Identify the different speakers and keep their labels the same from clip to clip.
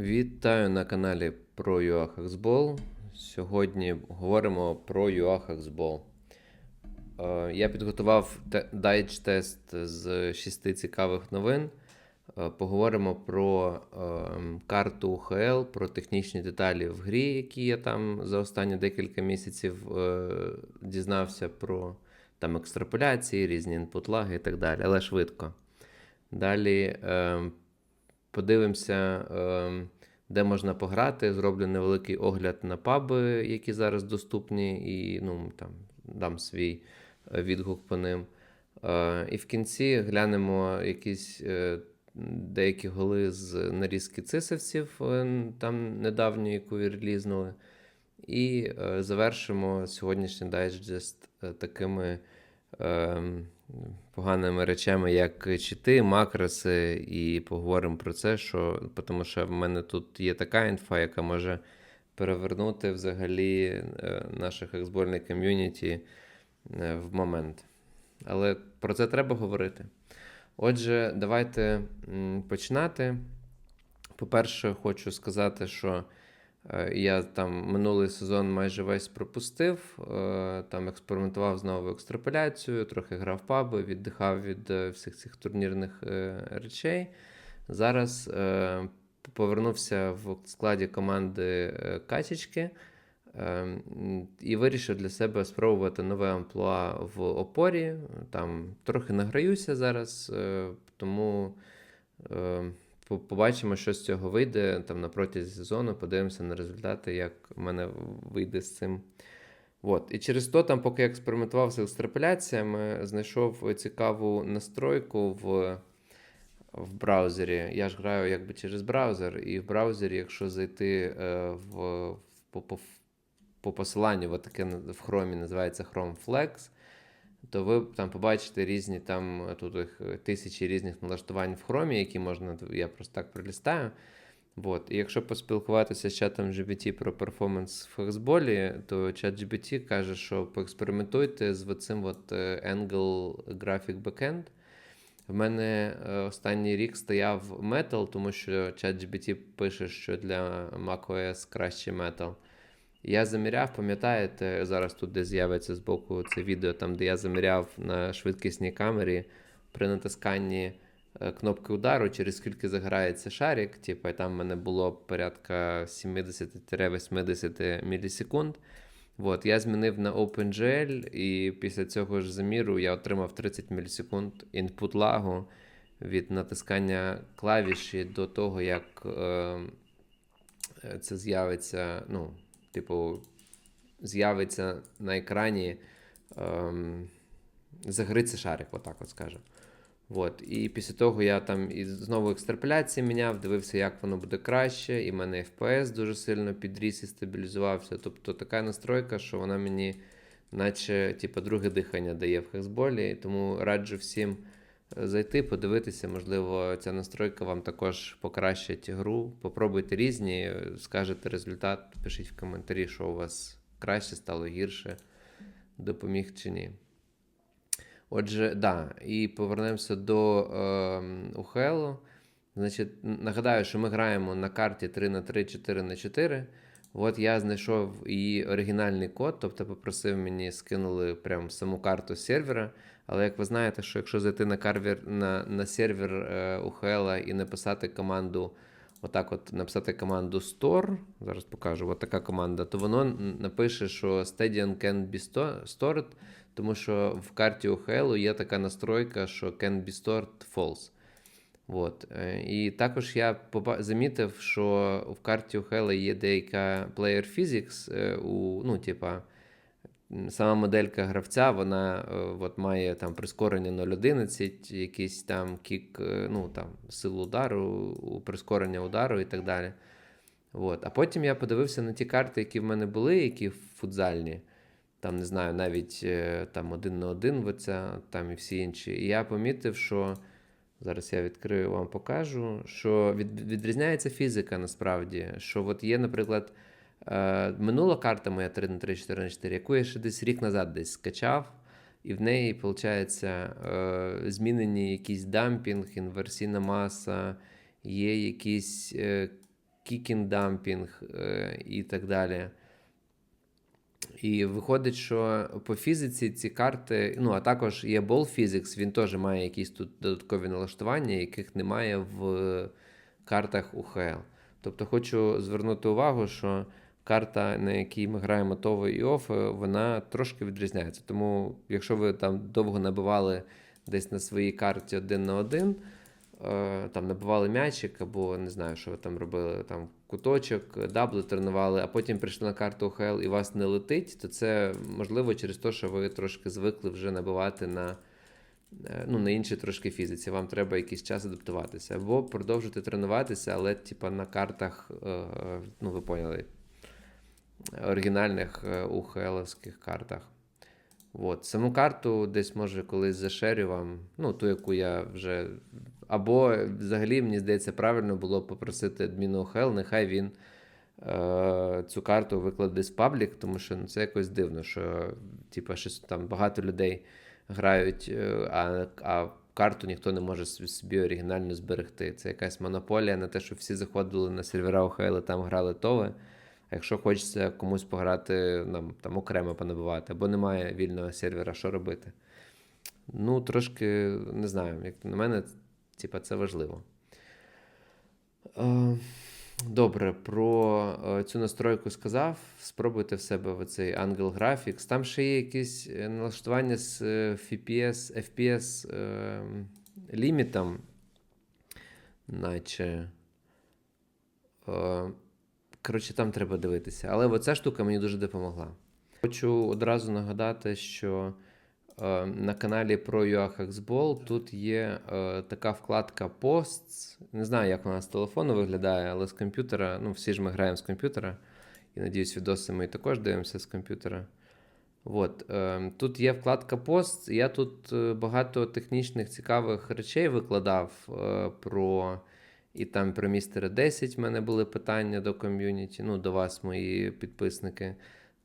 Speaker 1: Вітаю на каналі про UA Сьогодні говоримо про UA Е, Я підготував те- дайджест з шести цікавих новин. Е, Поговоримо про е, карту UHL, про технічні деталі в грі, які я там за останні декілька місяців е, дізнався про там екстраполяції, різні інпут-лаги і так далі, але швидко. Далі е, подивимося, е, де можна пограти. Зроблю невеликий огляд на паби, які зараз доступні, і ну, там, дам свій е, відгук по ним. Е, І в кінці глянемо якісь е, деякі голи з нарізки цисовців, е, там недавньо, яку релізнули. І завершимо сьогоднішній дайджест такими е, поганими речами, як чити, макроси, і поговоримо про це, що, тому що в мене тут є така інфа, яка може перевернути взагалі е, наших ексбольних ком'юніті е, в момент. Але про це треба говорити. Отже, давайте починати. По-перше, хочу сказати, що я там минулий сезон майже весь пропустив, е, там експериментував з новою трохи грав паби, віддихав від е, всіх цих турнірних е, речей. Зараз е, повернувся в складі команди е, Качечки е, м, і вирішив для себе спробувати нове амплуа в опорі. Там трохи награюся зараз, е, тому. По- Побачимо, що з цього вийде там на протязі сезону, подивимося на результати, як в мене вийде з цим. От. І через то, там, поки я експериментував з екстраполяціями, знайшов цікаву настройку в, в браузері. Я ж граю якби через браузер, і в браузері, якщо зайти е, в, в, по, по, по посиланню, от таке в Chrome називається Chrome Flex, то ви там побачите різні там е, тут їх е, тисячі різних налаштувань в хромі, які можна, я просто так пролістаю. От. І якщо поспілкуватися з чатом GPT про перформанс в фексболі, то чат GPT каже, що поекспериментуйте з оцим от е, Angle Graphic Backend. В мене останній рік стояв Metal, тому що чат GPT пише, що для macOS краще Metal. Я заміряв, пам'ятаєте, зараз тут де з'явиться збоку це відео, там де я заміряв на швидкісній камері при натисканні е, кнопки удару, через скільки заграється шарик. Типу, і там в мене було порядка 70-80 мілісекунд. От, я змінив на OpenGL, і після цього ж заміру я отримав 30 мілісекунд інпут лагу від натискання клавіші до того, як е, е, це з'явиться. ну, типу, з'явиться на екрані, ем, загориться шарик, отак от скажемо. От. І після того я там і знову екстраполяції міняв, дивився, як воно буде краще, і в мене FPS дуже сильно підріс і стабілізувався. Тобто така настройка, що вона мені, наче типу, друге дихання дає в хексболі. Тому раджу всім зайти, подивитися. Можливо, ця настройка вам також покращить гру. Попробуйте різні, скажете результат, пишіть в коментарі, що у вас краще стало гірше, допоміг чи ні. Отже, да, і повернемося до е, УХЛ. Значить, нагадаю, що ми граємо на карті 3 на 3 4 на 4 От я знайшов її оригінальний код, тобто попросив мені, скинули прям саму карту сервера. Але як ви знаєте, що якщо зайти на, карвер, на, на сервер е, УХЛ і написати команду, отак от написати команду store, зараз покажу, от така команда, то воно напише, що Stadium can be stored, тому що в карті UHL є така настройка, що can be stored false. От. е, І також я замітив, що в карті у UHL є деяка player physics, е, у, ну, типа, сама моделька гравця, вона е, от, має там прискорення 0,11, якийсь там кік, ну, там, силу удару, прискорення удару і так далі. От. А потім я подивився на ті карти, які в мене були, які футзальні. Там, не знаю, навіть там один на один там і всі інші. І я помітив, що зараз я відкрию вам покажу, що від, відрізняється фізика насправді. Що от є, наприклад, е, минула карта моя 3 на 3 4 на 4 яку я ще десь рік назад десь скачав, і в неї, виходить, е, змінені якийсь дампінг, інверсійна маса, є якісь е, кікінг-дампінг е, і так далі. І виходить, що по фізиці ці карти, ну а також є Ball Physics, він теж має якісь тут додаткові налаштування, яких немає в картах UHL. Тобто хочу звернути увагу, що карта, на якій ми граємо ТОВ і ОФ, вона трошки відрізняється. Тому, якщо ви там довго набивали десь на своїй карті один на один, е, там набивали м'ячик, або не знаю, що ви там робили, там куточок, дабли тренували, а потім прийшли на карту УХЛ і вас не летить, то це можливо через те, що ви трошки звикли вже набивати на. е, Ну, на іншій трошки фізиці, вам треба якийсь час адаптуватися. Або продовжити тренуватися, але типа на картах, е, ну ви поняли, оригінальних е, УХЛовських картах. От. Саму карту десь може колись зашерю вам, ну, ту, яку я вже. Або взагалі, мені здається, правильно було попросити адміну УХЛ, нехай він е, цю карту викладе в паблік, тому що ну, це якось дивно, що типу, щось там багато людей грають, е, а, а карту ніхто не може собі оригінально зберегти. Це якась монополія на те, що всі заходили на сервера УХЛ і там грали тови. А якщо хочеться комусь пограти, нам там окремо понабивати, або немає вільного сервера, що робити? Ну, трошки не знаю, як на мене, типа, це важливо. Е, Добре, про е, цю настройку сказав. Спробуйте в себе в цей Angle Graphics. Там ще є якісь е, налаштування з FPS, FPS е, лімітом, наче. Е, Коротше, там треба дивитися. Але оця штука мені дуже допомогла. Хочу одразу нагадати, що на каналі про Hexball тут є е, така вкладка Posts. Не знаю, як вона з телефону виглядає, але з комп'ютера, ну, всі ж ми граємо з комп'ютера. І надіюсь, відоси ми також дивимося з комп'ютера. От, е, тут є вкладка Posts. Я тут е, багато технічних цікавих речей викладав е, про. І там про містера 10 в мене були питання до ком'юніті, ну, до вас, мої підписники.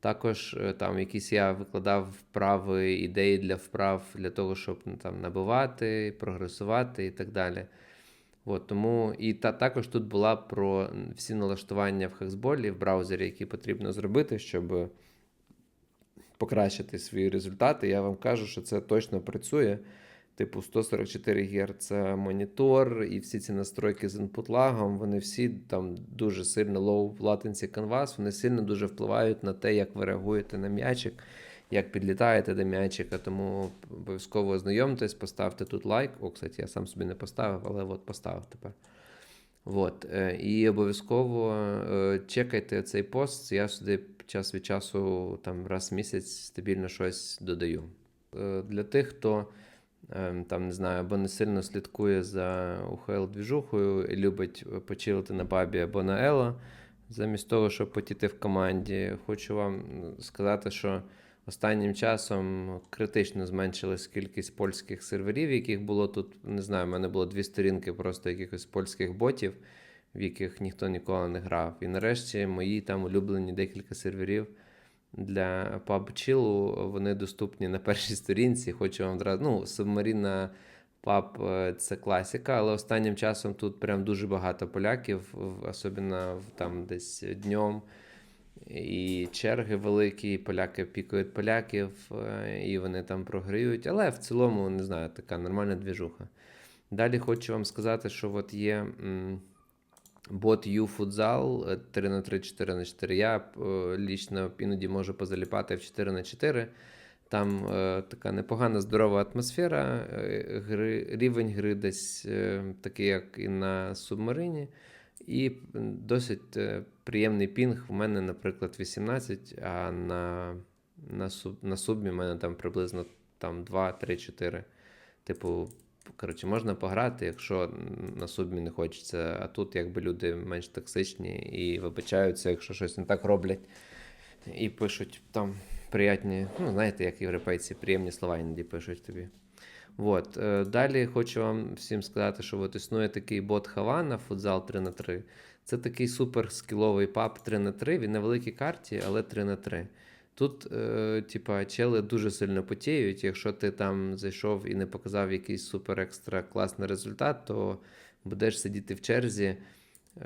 Speaker 1: Також е, там якісь я викладав вправи, ідеї для вправ для того, щоб ну, там набивати, прогресувати і так далі. От, тому і та, також тут була про всі налаштування в хексболі в браузері, які потрібно зробити, щоб покращити свої результати. Я вам кажу, що це точно працює. Типу 144 Гц монітор, і всі ці настройки з input лагом, вони всі там дуже сильно low latency canvas, вони сильно дуже впливають на те, як ви реагуєте на м'ячик, як підлітаєте до м'ячика. Тому обов'язково ознайомтесь, поставте тут лайк. О, кстати, я сам собі не поставив, але от поставив тепер. От. е, І обов'язково е, чекайте цей пост. Я сюди час від часу, там раз в місяць стабільно щось додаю. Е, Для тих, хто там не знаю, або не сильно слідкує за УХЛ-двіжухою і любить почилити на бабі або на Ело, замість того, щоб потіти в команді, хочу вам сказати, що останнім часом критично зменшилась кількість польських серверів, яких було тут, не знаю, в мене було дві сторінки просто якихось польських ботів, в яких ніхто ніколи не грав. І нарешті мої там улюблені декілька серверів для PUBG, вони доступні на першій сторінці. Хочу вам одразу. Ну, Submarina PUB е, це класика, але останнім часом тут прям дуже багато поляків, особливо там десь днем. І черги великі, і поляки пікають поляків, е, і вони там програють. Але в цілому, не знаю, така нормальна двіжуха. Далі хочу вам сказати, що от є. Бот U-Futsal 3 на 3 4 на 4 Я е, лічно іноді можу позаліпати в 4 на 4 Там е, така непогана здорова атмосфера, е, гри, рівень гри десь е, такий, як і на субмарині. І досить е, приємний пінг. У мене, наприклад, 18, а на, на, суб, на субмі в мене там приблизно там 2, 3, 4. Типу, коротше, можна пограти, якщо на субмі не хочеться. А тут якби люди менш токсичні і вибачаються, якщо щось не так роблять. І пишуть там приятні, ну, знаєте, як європейці, приємні слова іноді пишуть тобі. От. е, Далі хочу вам всім сказати, що от існує такий бот Havana, футзал 3 на 3 Це такий супер скіловий паб 3 на 3 Він на великій карті, але 3 на 3 Тут, е, типа, чели дуже сильно потіють. Якщо ти там зайшов і не показав якийсь супер екстра класний результат, то будеш сидіти в черзі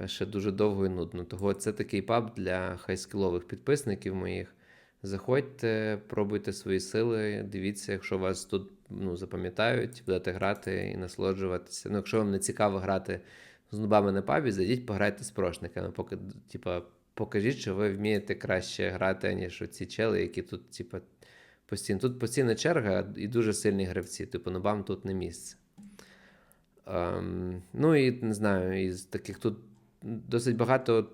Speaker 1: е, ще дуже довго і нудно. Того це такий паб для хайскілових підписників моїх. Заходьте, пробуйте свої сили, дивіться, якщо вас тут ну, запам'ятають, будете грати і насолоджуватися. Ну, якщо вам не цікаво грати з нубами на пабі, зайдіть, пограйте з прошниками. Поки, типа, покажіть, що ви вмієте краще грати, ніж ці чели, які тут, типа, постійно. Тут постійна черга і дуже сильні гравці. Типу, нубам тут не місце. Ем, ну і не знаю, із таких тут досить багато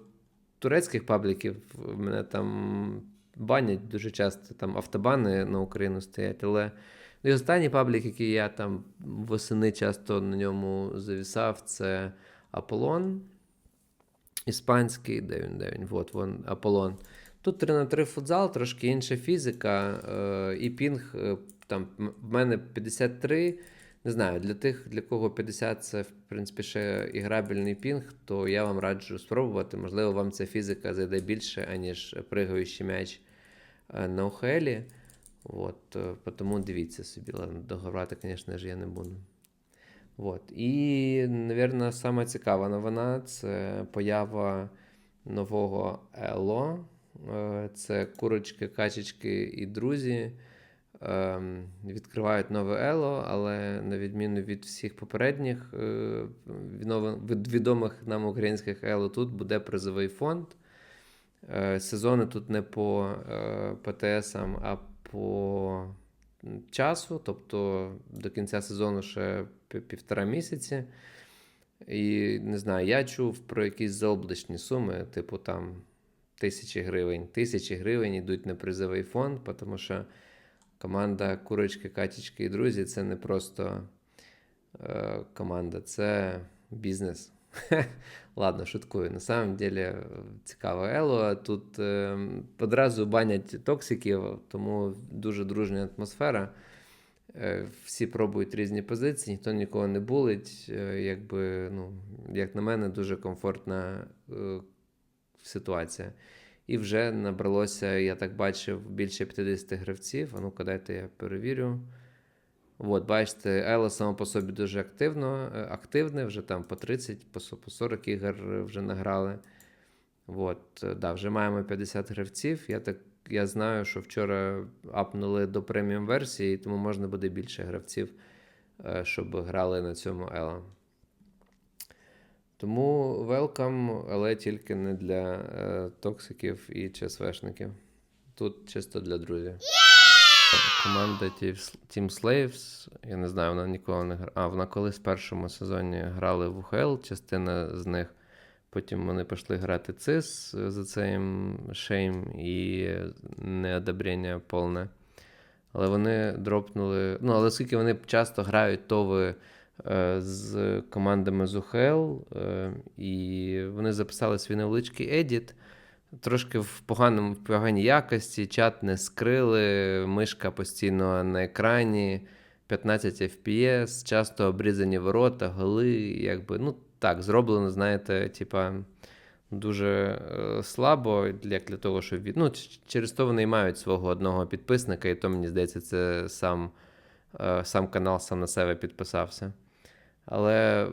Speaker 1: турецьких пабліків. Мене там банять дуже часто, там автобани на Україну стоять. Але і останній паблік, який я там восени часто на ньому завісав, це Аполлон. Іспанський, де він, де він? Вот, вон, Аполлон. Тут 3 на 3 футзал, трошки інша фізика, е, і пінг е, там в мене 53. Не знаю, для тих, для кого 50 це, в принципі, ще іграбельний пінг, то я вам раджу спробувати. Можливо, вам ця фізика зайде більше, аніж пригаючий м'яч е, на ОХЛі. От, е, тому дивіться собі. Ладно, звісно ж, я не буду. От. І, мабуть, сама цікава новина це поява нового Ело. Це курочки, качечки і друзі. Ем, Відкривають нове Ело, але на відміну від всіх попередніх е, від відомих нам українських Ело, тут буде призовий фонд. Е, Сезони тут не по е, ПТСам, а по часу, тобто до кінця сезону ще півтора місяці. І не знаю, я чув про якісь заоблачні суми, типу там тисячі гривень. Тисячі гривень йдуть на призовий фонд, тому що команда Курочки, Катічки і друзі це не просто е, команда, це бізнес. Ладно, шуткую. На самом деле цікаво Ело. Тут е, одразу банять токсиків, тому дуже дружня атмосфера. Е, Всі пробують різні позиції, ніхто нікого не булить. Е, Якби, ну, як на мене, дуже комфортна е, ситуація. І вже набралося, я так бачив, більше 50 гравців. А ну-ка, я перевірю. От, бачите, Ело само по собі дуже активно, активне, вже там по 30, по 40 ігор вже награли. От, да, вже маємо 50 гравців. Я, так, я знаю, що вчора апнули до преміум версії, тому можна буде більше гравців, е, щоб грали на цьому Ело. Тому welcome, але тільки не для е, токсиків і ЧСВшників. Тут чисто для друзів. Команда Team Team Slaves, я не знаю, вона ніколи не грала. А, вона колись в першому сезоні грали в УХЛ, частина з них. Потім вони пішли грати ЦИС за це їм шейм і неодобрення повне. Але вони дропнули. Ну, але оскільки вони часто грають тови е, з командами з УХЛ, е, і вони записали свій невеличкий едіт. Трошки в поганому, в поганій якості, чат не скрили, мишка постійно на екрані, 15 FPS, часто обрізані ворота, голи, якби, ну так, зроблено, знаєте, типа, дуже е, слабо, як для того, щоб від... Ну, через то вони мають свого одного підписника, і то, мені здається, це сам, е, сам канал сам на себе підписався. Але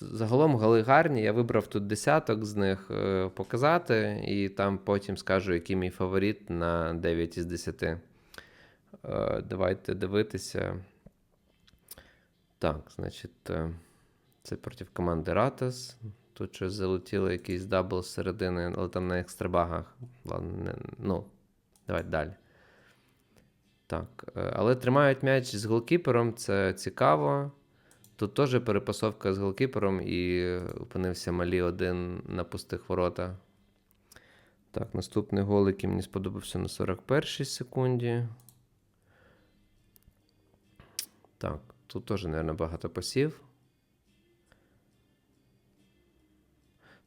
Speaker 1: загалом голи гарні. Я вибрав тут десяток з них е, показати, і там потім скажу, який мій фаворит на 9 із 10. Е, давайте дивитися. Так, значить, це проти команди Ратас. Тут щось залетіло якийсь дабл з середини, але там на екстрабагах. Ладно, не, ну, давайте далі. Так, е, але тримають м'яч з голкіпером, це цікаво. Тут теж перепасовка з голкіпером і опинився малі один на пустих воротах. Так, наступний гол, який мені сподобався на 41 секунді. Так, тут теж, мабуть, багато пасів.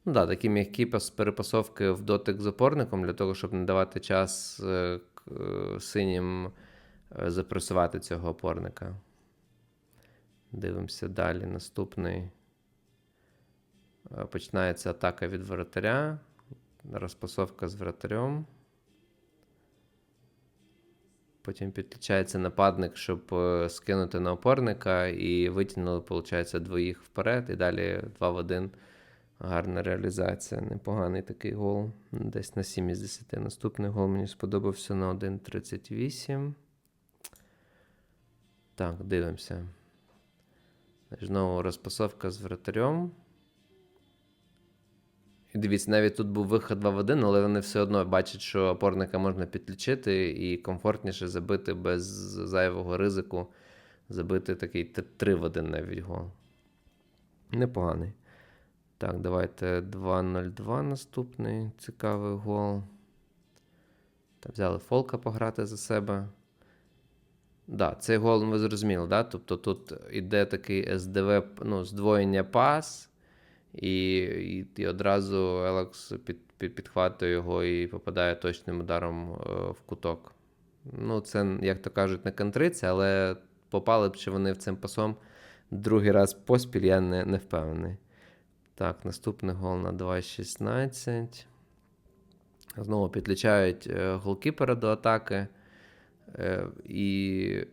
Speaker 1: Ну да, такі м'які перепасовки в дотик з опорником для того, щоб не давати час е, е, синім е, запресувати цього опорника. Дивимося далі. Наступний. Починається атака від воротаря. Розпасовка з вратарем. Потім підключається нападник, щоб скинути на опорника, і витягнули, виходить, двоїх вперед. І далі 2 в 1 Гарна реалізація, непоганий такий гол. Десь на 7 із 10. Наступний гол мені сподобався на 1.38. Так, дивимося. Знову розпасовка з вратарем. І дивіться, навіть тут був виход 2 в 1, але вони все одно бачать, що опорника можна підключити і комфортніше забити без зайвого ризику. Забити такий 3 в 1 навіть гол. Непоганий. Так, давайте 2-0-2 наступний цікавий гол. Та взяли Фолка пограти за себе. Да, цей гол ви зрозуміли, да? Тобто тут іде такий СДВ, ну, здвоєння пас, і, і, і одразу Елекс під, під, підхватує його і попадає точним ударом е, в куток. Ну, це, як то кажуть, не контриться, але попали б чи вони в цим пасом другий раз поспіль, я не, не впевнений. Так, наступний гол на 2.16. Знову підлічають е, голкіпера до атаки. Е, і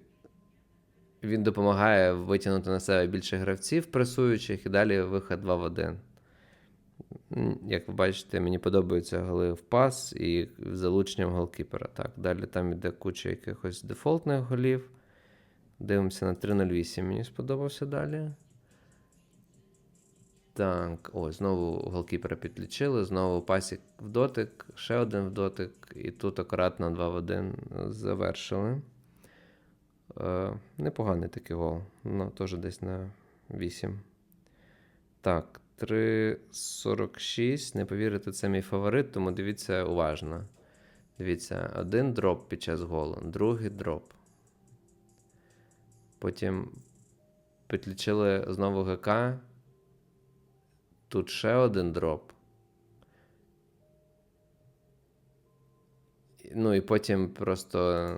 Speaker 1: він допомагає витягнути на себе більше гравців пресуючих, і далі вихід 2 в 1. Як ви бачите, мені подобаються голи в пас і залученням голкіпера. Так, далі там іде куча якихось дефолтних голів. Дивимося на 3.08. Мені сподобався далі. Так, о, знову голкіпера підлічили, знову пасік в дотик, ще один в дотик, і тут акуратно 2 в 1 завершили. Е, непоганий такий гол. Ну, теж десь на 8. Так, 3.46. Не повірите, це мій фаворит, тому дивіться уважно. Дивіться, один дроп під час голу, другий дроп. Потім підлічили знову ГК. Тут ще один дроп. Ну і потім просто,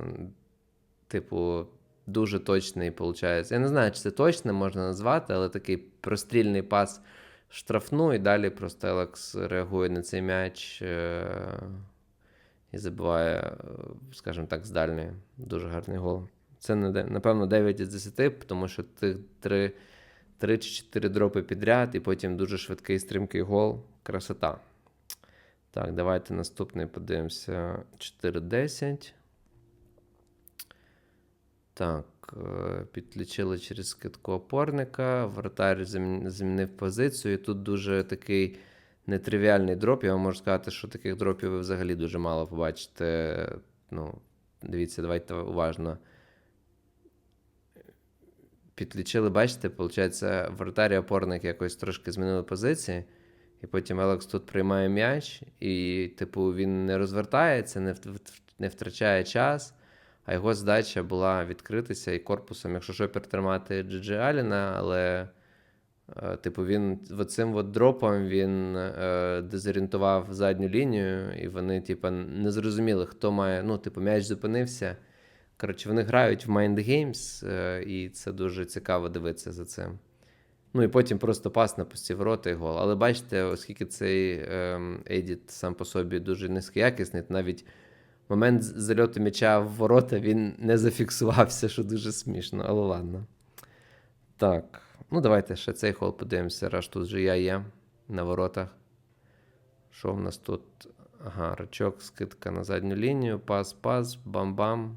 Speaker 1: типу, дуже точний, виходить. Я не знаю, чи це точно можна назвати, але такий прострільний пас штрафну, і далі просто Елекс реагує на цей м'яч е- і забиває, е, скажімо так, з. Дуже гарний гол. Це, напевно, 9 із 10, тому що тих три. 3 чи 4 дропи підряд, і потім дуже швидкий стрімкий гол. Красота. Так, давайте наступний подивимося. 4-10. Так, е, підключили через скидку опорника. Вратар змінив позицію. І тут дуже такий нетривіальний дроп. Я вам можу сказати, що таких дропів ви взагалі дуже мало побачите. Ну, дивіться, давайте уважно підлічили, бачите, виходить, вратарі опорник якось трошки змінили позиції. І потім Елекс тут приймає м'яч, і, типу, він не розвертається, не не втрачає час, а його задача була відкритися і корпусом, якщо що, підтримати Джиджи Аліна, але, е, типу, він оцим от дропом він е, дезорієнтував задню лінію, і вони, типу, не зрозуміли, хто має. Ну, типу, м'яч зупинився. Коротше, вони грають в Mind Games, е, і це дуже цікаво дивитися за цим. Ну і потім просто пас на пусті ворота і гол. Але бачите, оскільки цей ем, едіт сам по собі дуже низькоякісний, навіть момент зальоту м'яча в ворота він не зафіксувався, що дуже смішно, але ладно. Так, ну давайте ще цей гол подивимося, раз тут вже я є на воротах. Що в нас тут? Ага, рачок, скидка на задню лінію, пас, пас, бам-бам.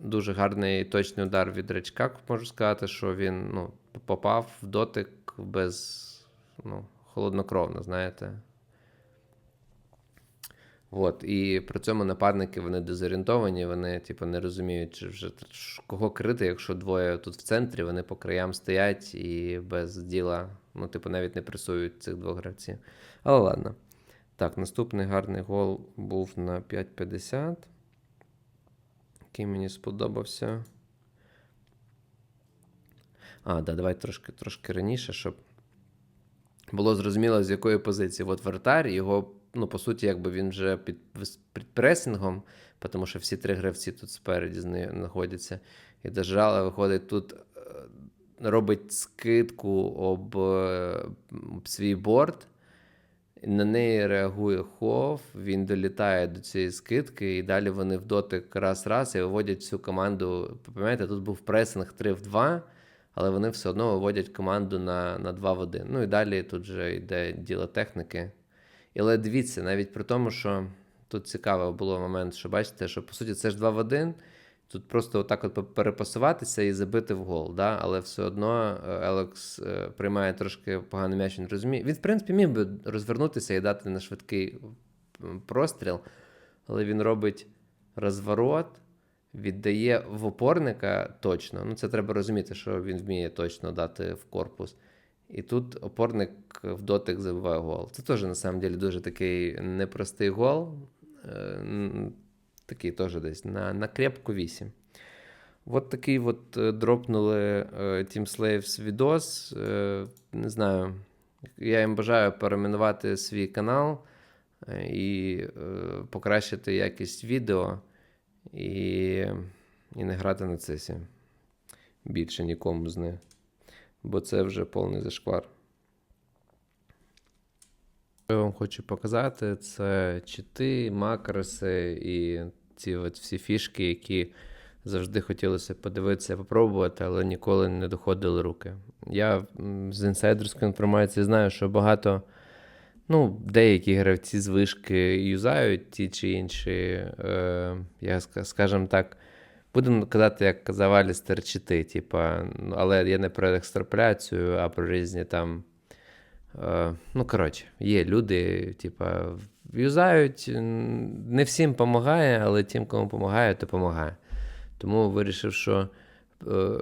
Speaker 1: Дуже гарний точний удар від рачка, можу сказати, що він ну, попав в дотик без ну, холоднокровно, знаєте. От, і при цьому нападники вони дезорієнтовані, вони типу, не розуміють, чи вже кого крити, якщо двоє тут в центрі, вони по краям стоять і без діла, ну, типу, навіть не пресують цих двох гравців. Але ладно. Так, наступний гарний гол був на 5.50 який мені сподобався. А, да, давай трошки, трошки раніше, щоб було зрозуміло, з якої позиції. От вратар, його, ну, по суті, якби він вже під, під пресингом, тому що всі три гравці тут спереді знаходяться. І Держала виходить тут, е, робить скидку об, е, об свій борт. На неї реагує хов, він долітає до цієї скидки, і далі вони в дотик раз-раз і виводять всю команду. Пам'ятаєте, тут був пресинг 3 в 2, але вони все одно виводять команду на, на 2 в 1. Ну і далі тут вже йде діло техніки. Але дивіться, навіть при тому, що тут цікавий було момент, що бачите, що по суті це ж 2 в 1. Тут просто отак от перепасуватися і забити в гол. Да? Але все одно е, Елекс е, приймає трошки поганий м'яч, він розуміє. Він, в принципі, міг би розвернутися і дати на швидкий простріл, але він робить розворот, віддає в опорника точно. Ну, це треба розуміти, що він вміє точно дати в корпус. І тут опорник в дотик забиває гол. Це теж, на самом деле, дуже такий непростий гол. Такий теж десь на, на крепку 8. От такий от е, дропнули е, Team Slaves відос. Е, Не знаю. Я їм бажаю перейменувати свій канал і покращити якість відео і, і не грати на цесі. Більше нікому з них. Бо це вже повний зашквар. Що я вам хочу показати, це чити, макроси і ці от всі фішки, які завжди хотілося подивитися, попробувати, але ніколи не доходили руки. Я з інсайдерської інформації знаю, що багато, ну, деякі гравці з вишки юзають ті чи інші, е, я скажімо так, будемо казати, як казав Алістер, типа, але я не про екстраполяцію, а про різні там. Е, ну, коротше, є люди, типа, юзають, не всім допомагає, але тим, кому допомагає, то допомагає. Тому вирішив, що е,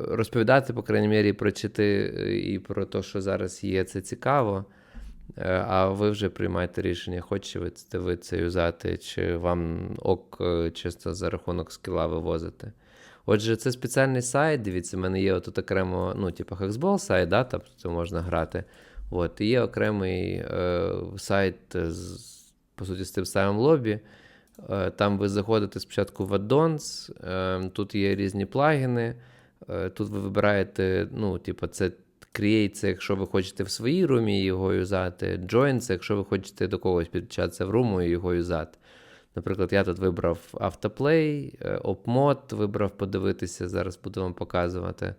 Speaker 1: розповідати, по крайній мірі, про чити е, і про те, що зараз є, це цікаво. Е, А ви вже приймаєте рішення, хочете ви це, юзати, чи вам ок чисто за рахунок скіла вивозити. Отже, це спеціальний сайт. Дивіться, в мене є отут окремо, ну, типу, хаксбол сайт, да, тобто можна грати. От, і є окремий е, сайт, з, по суті, з тим самим лобі. Е, там ви заходите спочатку в Addons, е, тут є різні плагіни. Е, тут ви вибираєте, ну, типу, це Create, це якщо ви хочете в своїй румі його юзати. Join, це якщо ви хочете до когось підключатися в руму і його юзати. Наприклад, я тут вибрав е, OpMod вибрав подивитися, зараз буду вам показувати.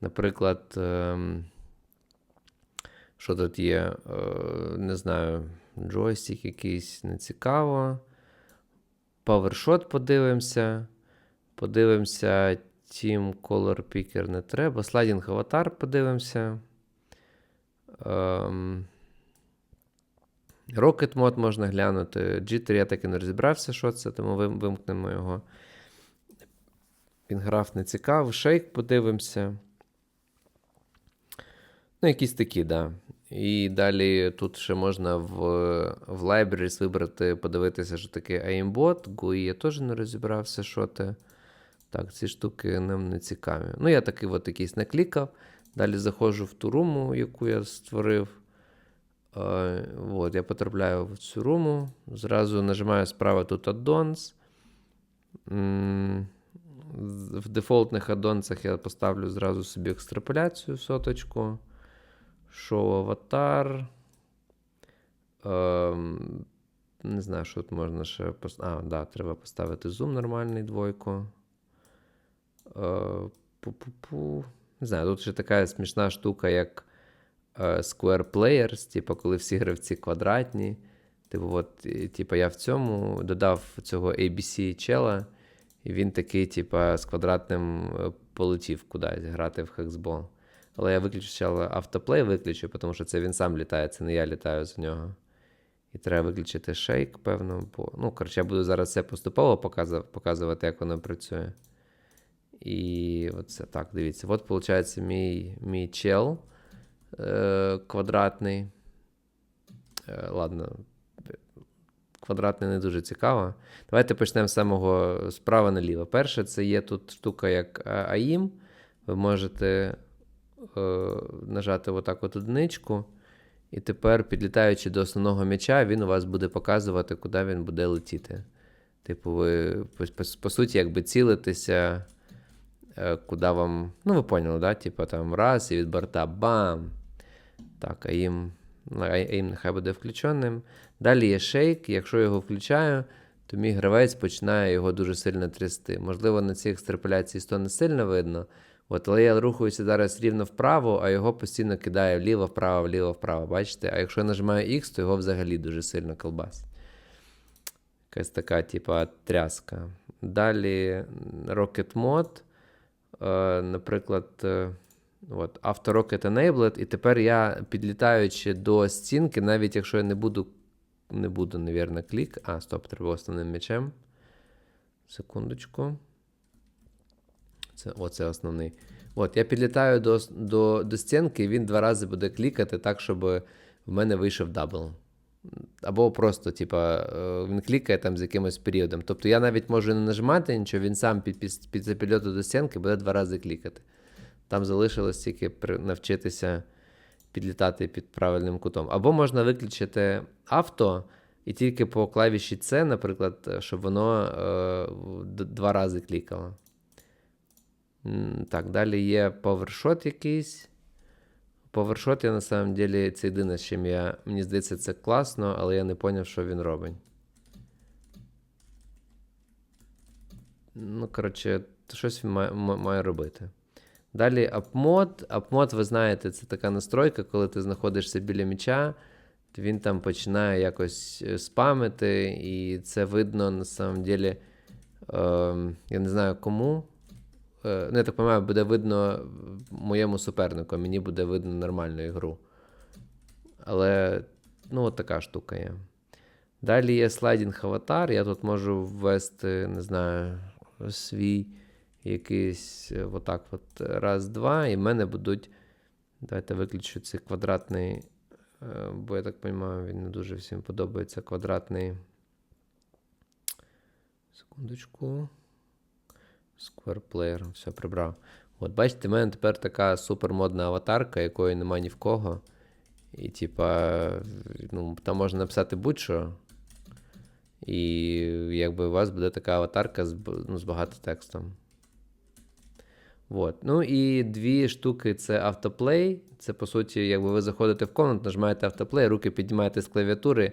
Speaker 1: Наприклад, ем, що тут є? Не знаю, джойстик якийсь нецікаво. PowerShot подивимося. Подивимося. Team Color Picker не треба. Sliding Avatar подивимося. Ем, Rocket Mod можна глянути. Jitter я так і не розібрався, що це, тому вимкнемо його. Він граф не цікавий. Shake подивимося. Ну, якісь такі, да. І далі тут ще можна в, в Libraries вибрати, подивитися, що таке aimbot. GUI я теж не розібрався, що це. Так, ці штуки нам не цікаві. Ну, я такий от якийсь наклікав. Далі заходжу в ту руму, яку я створив. Е, от, я потрапляю в цю руму. Зразу нажимаю справа тут Addons. В дефолтних аддонцях я поставлю зразу собі екстраполяцію соточку. Show аватар. Ем, не знаю, що тут можна ще поставити. А, да, треба поставити зум нормальний двойку. Е, Пу-пу-пу. Не знаю, тут ще така смішна штука, як е, Square Players, типу, коли всі гравці квадратні. Типу, от, типу, я в цьому додав цього ABC чела, і він такий, типу, з квадратним е, полетів кудись грати в хексбол. Але я спочатку автоплей, виключу, тому що це він сам літає, це не я літаю з нього. І треба виключити шейк, певно. Бо... Ну, коротше, я буду зараз це поступово показувати, як воно працює. І оце так, дивіться. От, виходить, мій, мій чел е, квадратний. Е, ладно, квадратний не дуже цікаво. Давайте почнемо з самого справа наліво. Перше, це є тут штука як е, AIM. Ви можете е, нажати отак от одиничку. І тепер, підлітаючи до основного м'яча, він у вас буде показувати, куди він буде летіти. Типу, ви, по, по, суті, якби цілитеся, е, куди вам. Ну, ви поняли, да? Типу там раз і від борта бам. Так, а їм, а їм нехай буде включеним. Далі є шейк. Якщо його включаю, то мій гравець починає його дуже сильно трясти. Можливо, на цій екстраполяції 100 не сильно видно. От, але я зараз рівно вправо, а його постійно кидає вліво, вправо, вліво, вправо. Бачите? А якщо я нажимаю X, то його взагалі дуже сильно колбасить. Якась така, типа, тряска. Далі Rocket Mode. Е, наприклад, е, от, Auto Rocket Enabled. І тепер я, підлітаючи до стінки, навіть якщо я не буду, не буду, навірно, клік. А, стоп, треба основним м'ячем. Секундочку. Це, оце основний. От, я підлітаю до, до, до стінки, і він два рази буде клікати так, щоб в мене вийшов дабл. Або просто, типа, е, він клікає там з якимось періодом. Тобто я навіть можу не нажимати нічого, він сам під, під, під запільоту до стінки буде два рази клікати. Там залишилось тільки навчитися підлітати під правильним кутом. Або можна виключити авто і тільки по клавіші C, наприклад, щоб воно е, два рази клікало. Так, далі є повершот якийсь. Повершот я на самом деле це єдине, з чим я. Мені здається, це класно, але я не зрозумів, що він робить. Ну, коротше, щось він має, має робити. Далі апмод. Апмод, ви знаєте, це така настройка, коли ти знаходишся біля м'яча, він там починає якось е, спамити, і це видно на самом деле, е, я не знаю кому. Е, ну, я так розумію, буде видно моєму супернику, мені буде видно нормальну ігру. Але, ну, от така штука є. Далі є слайдінг аватар. Я тут можу ввести, не знаю, свій якийсь е, отак от раз, два, і в мене будуть. Давайте виключу цей квадратний, е, бо я так розумію, він не дуже всім подобається. Квадратний. Секундочку. Square Player, все прибрав. От бачите, в мене тепер така супермодна аватарка, якої немає ні в кого. І, типа, ну, там можна написати будь-що. І якби у вас буде така аватарка з, ну, з багато текстом. Вот. Ну і дві штуки це автоплей. Це по суті, якби ви заходите в комнату, нажимаєте автоплей, руки піднімаєте з клавіатури,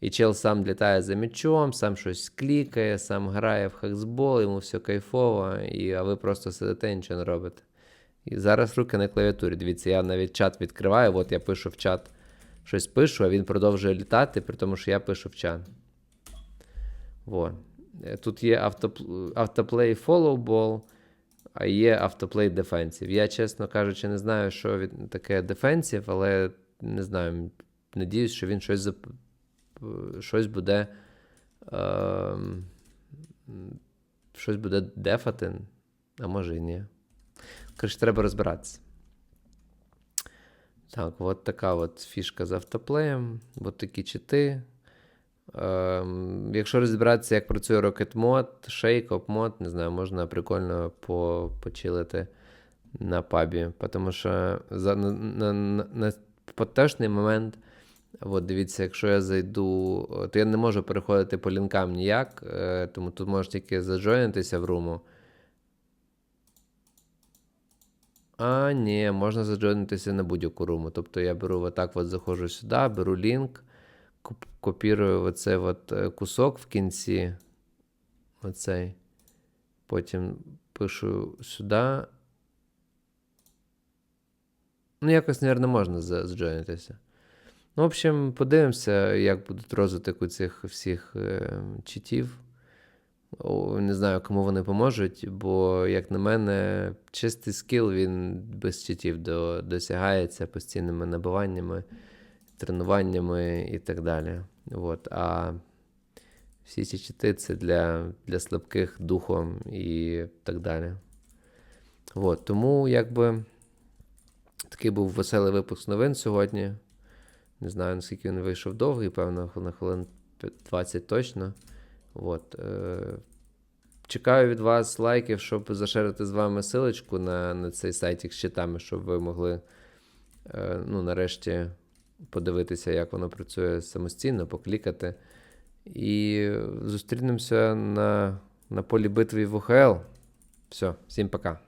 Speaker 1: і чел сам літає за м'ячом, сам щось клікає, сам грає в хаксбол, йому все кайфово, і, а ви просто сидите і нічого не робите. І зараз руки на клавіатурі. Дивіться, я навіть чат відкриваю, от я пишу в чат, щось пишу, а він продовжує літати, при тому, що я пишу в чат. Вот. Е, Тут є автоплей follow ball, а є автоплей defensive. Я, чесно кажучи, не знаю, що від... таке defensive, але не знаю. Надіюсь, що він щось. Щось буде. Ем... Щось буде дефати, а може і ні. Коротше, треба розбиратися. Так, от така от фішка з автоплеєм. От такі чити. Ем, якщо розібратися, як працює Rocket Mod, Shake, Up Mod, не знаю, можна прикольно по, почилити на пабі. Тому що за, на, на, на, на потешний момент, от дивіться, якщо я зайду, то я не можу переходити по лінкам ніяк, е, тому тут можеш тільки заджойнитися в руму. А, ні, можна заджойнитися на будь-яку руму. Тобто я беру отак, от заходжу сюди, беру лінк, копірую оцей от е, кусок в кінці. Оцей. Потім пишу сюди. Ну, якось, мабуть, можна за- заджойнитися. Ну, в общем, подивимося, як будуть розвиток у цих всіх е, читів. Не знаю, кому вони поможуть, бо, як на мене, чистий скіл він без читів до, досягається постійними набиваннями, тренуваннями і так далі. От. А всі ці чити це для, для слабких духом і так далі. От. Тому, якби, такий був веселий випуск новин сьогодні. Не знаю, наскільки він вийшов довгий, певно, на хвилин 20 точно. От, е, чекаю від вас лайків, щоб зашерити з вами силочку на, на цей сайтик з читами, щоб ви могли е, ну, нарешті подивитися, як воно працює самостійно, поклікати. І зустрінемося на, на полі битви в УХЛ. Все, всім пока.